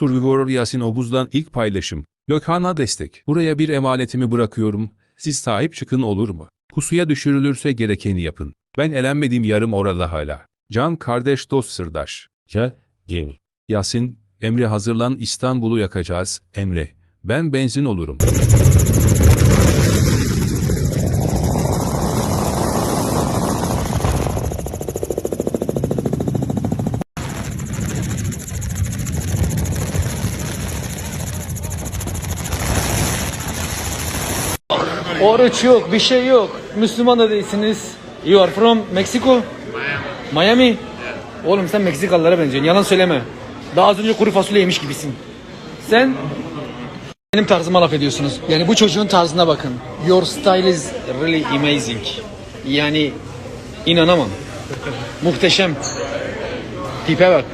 Survivor Yasin Obuz'dan ilk paylaşım. Gökhan'a destek. Buraya bir emanetimi bırakıyorum. Siz sahip çıkın olur mu? Pusuya düşürülürse gerekeni yapın. Ben elenmedim yarım orada hala. Can kardeş dost sırdaş. Ya gel. Yasin, Emre hazırlan İstanbul'u yakacağız. Emre, ben benzin olurum. Oruç yok, bir şey yok. Müslüman da değilsiniz. You are from Mexico? Miami. Miami? Oğlum sen Meksikalılara benziyorsun. Yalan söyleme. Daha az önce kuru fasulye yemiş gibisin. Sen benim tarzıma laf ediyorsunuz. Yani bu çocuğun tarzına bakın. Your style is really amazing. Yani inanamam. Muhteşem. Tipe bak.